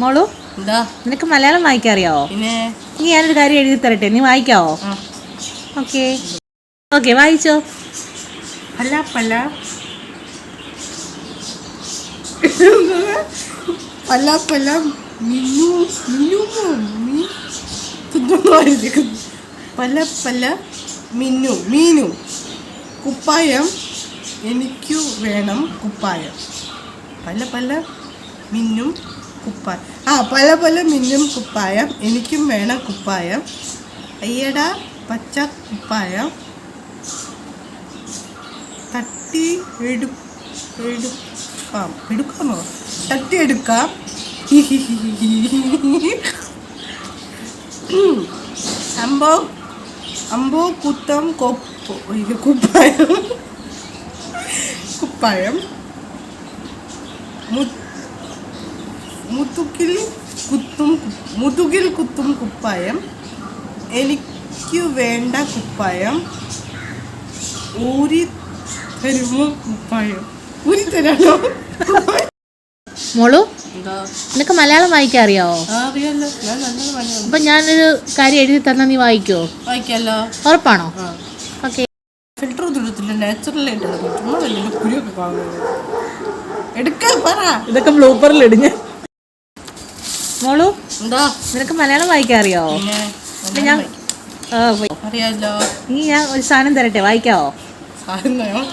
മോളു എന്താ? നിനക്ക് മലയാളം വായിക്കാൻ അറിയാവോ പിന്നെ? നീ ഞാനൊരു കാര്യം എഴുതി തരട്ടെ നീ വായിക്കാവോ. ഓക്കെ. ഓക്കെ വായിച്ചോ. അല്ല പല്ല. പല പല മിന്നു മിന്നു മീ പല പല മിന്നു മീനു കുപ്പായം എനിക്കു വേണം കുപ്പായം. പല പല മിന്നും കുപ്പായം. ആ പല പല മിന്നും കുപ്പായം. എനിക്കും വേണം കുപ്പായം. അയ്യട പച്ച കുപ്പായം. തട്ടി എടു എടുക്കാം. എടുക്കാമോ? തട്ടിയെടുക്കാം എടുക്കാം. അമ്പോ അമ്പോ കുത്തം കൊപ്പ് കുപ്പായം. കുപ്പായം. മു- മുതുകിൽ കുത്തും മുതുകിൽ കുത്തും കുപ്പായം. എനിക്ക് വേണ്ട കുപ്പായം. ഊരി തരുമോ കുപ്പായം? ഊരി തരാണോ മോളു നിനക്ക് മലയാളം വായിക്കാൻ അറിയാവോ? അപ്പൊ ഞാനൊരു കാര്യം എഴുതി തന്നാൽ നീ വായിക്കോ? വായിക്കാലോ? ഉറപ്പാണോ? Filter okay. ഫിൽറ്റർ ഒന്നും എടുത്തില്ല നാച്ചുറലായിട്ട് എടുക്കാൻ പറ. ഇതൊക്കെ ബ്ലൂപ്പറിൽ ഇടിഞ്ഞ് മോളു എന്താ? നിനക്ക് മലയാളം വായിക്കാൻ അറിയാവോ ഞാൻ. അറിയാലോ. നീ ഞാൻ ഒരു സാധനം തരട്ടെ വായിക്കാവോ? സാധനം